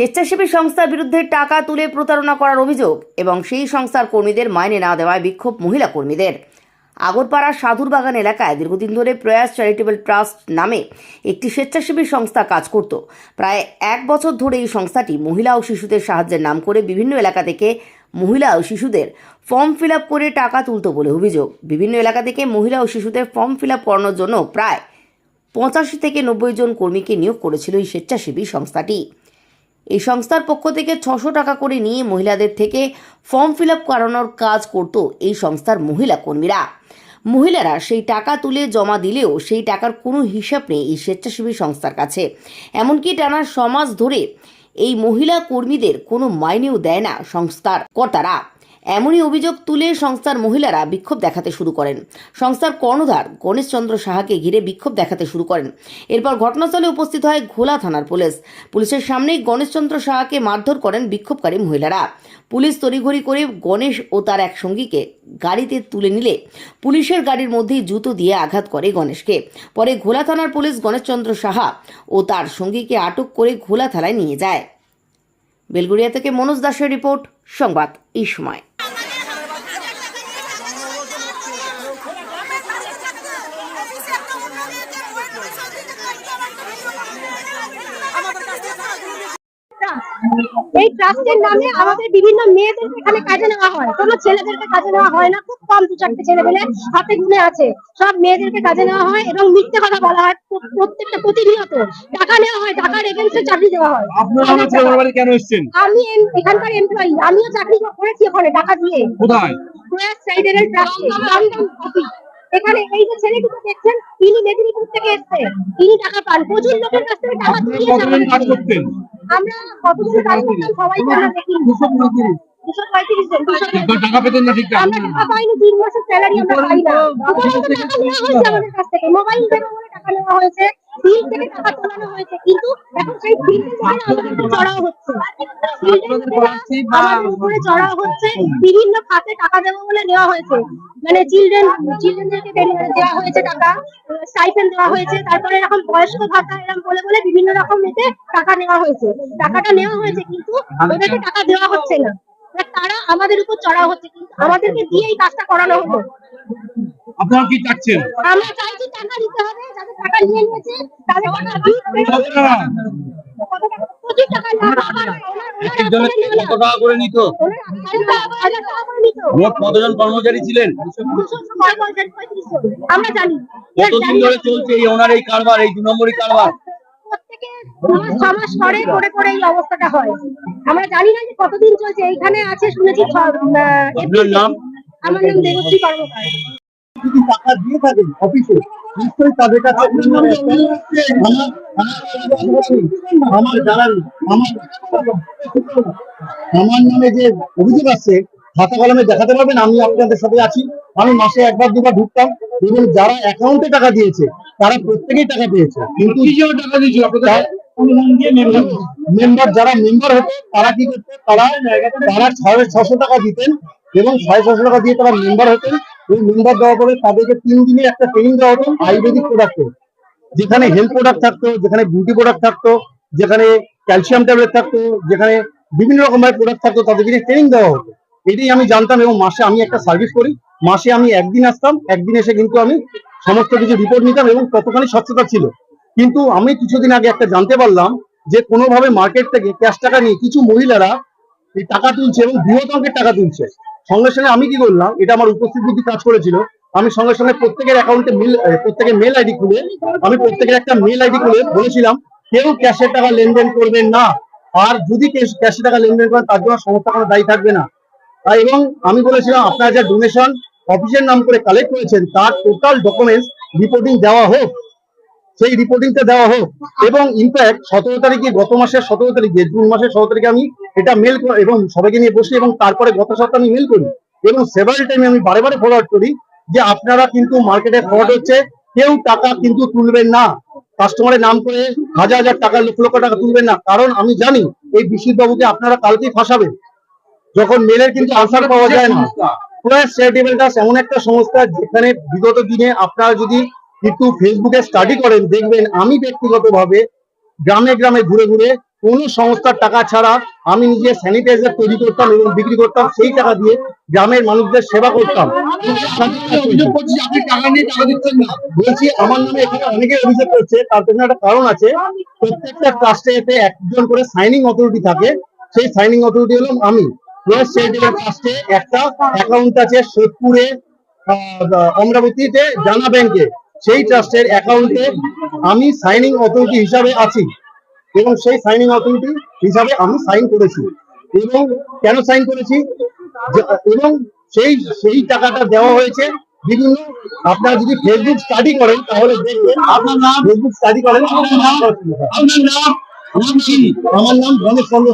স্বেচ্ছাসেবী সংস্থার বিরুদ্ধে টাকা তুলে প্রতারণা করার অভিযোগ এবং সেই সংস্থার কর্মীদের মাইনে না দেওয়ায় বিক্ষোভ মহিলা কর্মীদের। আগরপাড়া সাধুরবাগান এলাকায় দীর্ঘদিন ধরে প্রয়াস চ্যারিটেবল ট্রাস্ট নামে একটি স্বেচ্ছাসেবী সংস্থা কাজ করত। প্রায় এক বছর ধরে এই সংস্থাটি মহিলা ও শিশুদের সাহায্যের নাম করে বিভিন্ন এলাকা থেকে মহিলা ও শিশুদের ফর্ম ফিল করে টাকা তুলত বলে অভিযোগ। বিভিন্ন এলাকা থেকে মহিলা ও শিশুদের ফর্ম ফিল আপ করানোর জন্য প্রায় পঁচাশি থেকে নব্বই জন কর্মীকে নিয়োগ করেছিল এই স্বেচ্ছাসেবী সংস্থাটি। এই সংস্থার পক্ষ থেকে ছশো টাকা করে নিয়ে মহিলাদের থেকে ফর্ম ফিল আপ করানোর কাজ করত এই সংস্থার মহিলা কর্মীরা। মহিলারা সেই টাকা তুলে জমা দিলেও সেই টাকার কোনো হিসাব নেই এই স্বেচ্ছাসেবী সংস্থার কাছে। এমনকি টানা সমাজ ধরে এই মহিলা কর্মীদের কোনো মাইনেও দেয় না সংস্থার কর্তারা। এমনই অভিযোগ তুলে সংস্থার মহিলারা বিক্ষোভ দেখাতে শুরু করেন। সংস্থার কর্ণধার গণেশচন্দ্র সাহাকে ঘিরে বিক্ষোভ দেখাতে শুরু করেন। এরপর ঘটনাস্থলে উপস্থিত হয় ঘোলা থানার পুলিশ। পুলিশের সামনেই গণেশচন্দ্র সাহাকে মারধর করেন বিক্ষোভকারী মহিলারা। পুলিশ তড়িঘড়ি করে গণেশ ও তার এক সঙ্গীকে গাড়িতে তুলে নিলে পুলিশের গাড়ির মধ্যেই জুতো দিয়ে আঘাত করে গণেশকে। পরে ঘোলা থানার পুলিশ গণেশচন্দ্র সাহা ও তার সঙ্গীকে আটক করে ঘোলা থানায় নিয়ে যায়। বেলগুড়িয়া থেকে মনোজ দাসের রিপোর্ট, সংবাদ এই সময়। এই ট্রাস্টের নামে আমাদের বিভিন্ন মেয়েদের এখানে কাজে নেওয়া হয়। কোনো ছেলেদেরকে কাজে নেওয়া হয় না খুব কম দু চারটে ছেলে পেলে হাতে গুনে আছে। সব মেয়েদেরকে কাজে নেওয়া হয় এবং মিথ্যে কথা বলা হয় প্রত্যেকটা প্রতিনিয়ত। টাকা নেওয়া হয় টাকার এগেন্সে চাকরি দেওয়া হয়। আমি এখানকার এমপ্লয়ি আমিও চাকরি করেছি ওখানে টাকা দিয়ে। কোথায়? প্রয়াস চাইল্ডের ট্রাস্টে এখানে এই যে ছেলেটিকে দেখছেন তিনি মেদিনীপুর থেকে এসছে তিনি টাকা পান। প্রচুর লোকের কাছ থেকে টাকা আপনারা আমরা কাজ করতাম সবাইকে আমরা দেখি দুশো পঁয়ত্রিশ জন দুশো কিন্তু টাকা পেতেন না ঠিকঠাক। আমরা পাইনি তিন মাসের স্যালারি আমরা পাই না। টাকা নেওয়া হয়েছে আমাদের কাছ থেকে। মোবাইল টাকা নেওয়া হয়েছে বিল থেকে টাকা তোলানো হয়েছে। কিন্তু এখন সেই বিল আমাদের চড়াও হচ্ছে। আমাদের উপরে চড়াও হচ্ছে। বিভিন্ন খাতে টাকা দেবো বলে নেওয়া হয়েছে। মানে চিলড্রেন চিলড্রেনদেরকে দেওয়া হয়েছে টাকা। স্টাইপেন্ড দেওয়া হয়েছে। তারপরে এরকম বয়স্ক ভাতা এরকম বলে বলে বিভিন্ন রকম এতে টাকা নেওয়া হয়েছে। টাকাটা নেওয়া হয়েছে কিন্তু ওদেরকে টাকা দেওয়া হচ্ছে না। তারা আমাদের উপর চড়াও হচ্ছে কিন্তু আমাদেরকে দিয়ে এই কাজটা করানো হলো। আপনারা কি চাচ্ছেন? আমরা চাইছি টাকা দিতে হবে যাদের নিয়ে নিয়েছে তাদের? প্রচুর কত করে নিত। মোট কতজন কর্মচারী ছিলেন। আমরা জানি। কতদিন ধরে চলছে এই ওনার এই কারবার এই দু নম্বরই কারবার? ছ মাস পরে করে করে এই অবস্থাটা হয়। আমরা জানি না যে কতদিন চলছে। এইখানে আছে শুনেছি? আমার নাম দেবশ্রী কর্মকার। যদি টাকা দিয়ে থাকেন অফিসে নিশ্চয়ই তাদের কাছে আমার- আমার- আমার জানান। আমার আমার নামে যে অভিযোগ আছে খাতা কলমে দেখাতে পারবেন আমি আপনাদের সাথে আছি। আমি মাসে একবার দুবার ঢুকতাম এবং যারা অ্যাকাউন্টে টাকা দিয়েছে তারা প্রত্যেকেই টাকা পেয়েছে। কিন্তু টাকা দিয়েছিল? মেম্বার যারা মেম্বার হতো তারা কি করতো তারা তারা ছয় ছশো টাকা দিতেন এবং ছয় ছশো টাকা দিয়ে তারা মেম্বার হতেন। ওই মেম্বার দেওয়ার পরে তাদেরকে তিন দিনে একটা ট্রেনিং দেওয়া হতো আয়ুর্বেদিক প্রোডাক্টে যেখানে হেলথ প্রোডাক্ট থাকতো যেখানে বিউটি প্রোডাক্ট থাকতো যেখানে ক্যালসিয়াম ট্যাবলেট থাকতো যেখানে বিভিন্ন রকমের প্রোডাক্ট থাকতো তাদেরকে ট্রেনিং দেওয়া হতো। এটাই আমি জানতাম এবং মাসে আমি একটা সার্ভিস করি। মাসে আমি একদিন আসতাম, একদিন এসে কিন্তু আমি সমস্ত কিছু রিপোর্ট নিতাম এবং কতখানি স্বচ্ছতা ছিল। কিন্তু আমি কিছুদিন আগে একটা জানতে পারলাম যে কোনোভাবে মার্কেট থেকে ক্যাশ টাকা নিয়ে কিছু মহিলারা এই টাকা তুলছে এবং বৃহৎ অঙ্কের টাকা তুলছে। সঙ্গে সঙ্গে আমি কি করলাম, এটা আমার উপস্থিত বুদ্ধি কাজ করেছিল, আমি সঙ্গে সঙ্গে প্রত্যেকের অ্যাকাউন্টে মেল প্রত্যেকের মেল আইডি খুলে, আমি প্রত্যেকের একটা মেল আইডি খুলে বলেছিলাম, কেউ ক্যাশের টাকা লেনদেন করবেন না। আর যদি ক্যাশে টাকা লেনদেন করেন, তার জন্য সংস্থা কোনো দায়ী থাকবে না। এবং আমি বলেছিলাম আপনারা যা ডোনেশন অফিসের নাম করে কালেক্ট করেছেন, তার টোটাল ডকুমেন্টস রিপোর্টিং দেওয়া হোক, সেই রিপোর্টিংটা দেওয়া হোক। এবং ইনফ্যাক্ট সতেরো তারিখে, গত মাসের সতেরো তারিখে, জুন মাসের সতেরো তারিখে আমি এটা মেল এবং সবাইকে নিয়ে বসি এবং তারপরে গত সপ্তাহে আমি মেল করি। এবং সেভারাল টাইমে আমি বারে বারে ফরওয়ার্ড করি যে আপনারা কিন্তু মার্কেটে ফ্রড হচ্ছে, কেউ টাকা কিন্তু তুলবেন না। কাস্টমারের নাম করে হাজার হাজার টাকা, লক্ষ লক্ষ টাকা তুলবেন না। কারণ আমি জানি, এই বিশ্বজিৎ বাবুকে আপনারা কালকেই ফাঁসাবেন। যখন মেলের কিন্তু আনসার পাওয়া যায় না প্রয়াস চ্যারিটেবল ট্রাস্ট এমন একটা সংস্থা যেখানে বিগত দিনে আপনারা যদি একটু ফেসবুকে স্টাডি করেন, দেখবেন আমি ব্যক্তিগতভাবে গ্রামে গ্রামে ঘুরে ঘুরে কোনো সংস্থার টাকা ছাড়া আমি নিজে স্যানিটাইজার তৈরি করতাম এবং বিক্রি করতাম, সেই টাকা দিয়ে গ্রামের মানুষদের সেবা করতাম। বলছি, আমার নামে এখানে অনেকে অভিযোগ করছে, তার পেছনে একটা কারণ আছে। প্রত্যেকটা ট্রাস্টে এতে একজন করে সাইনিং অথরিটি থাকে। সেই সাইনিং অথরিটি হলাম আমি। প্লাস চ্যারিটেবল ট্রাস্টে একটা অ্যাকাউন্ট আছে সোদপুরে অমরাবতীতে জানা ব্যাংকে সেই ট্রাস্টের অ্যাকাউন্টে আমি সাইনিং অথরিটি হিসাবে আছি এবং সেই সাইনিং অথরিটি হিসাবে আমি সাইন করেছি। এবং কেন সাইন করেছি? এবং সেই সেই টাকাটা দেওয়া হয়েছে বিভিন্ন আপনারা যদি ফেসবুক স্টাডি করেন তাহলে দেখবেন আপনার নাম ফেসবুক স্টাডি করেন আপনার নাম আমার নাম গণেশ চন্দ্র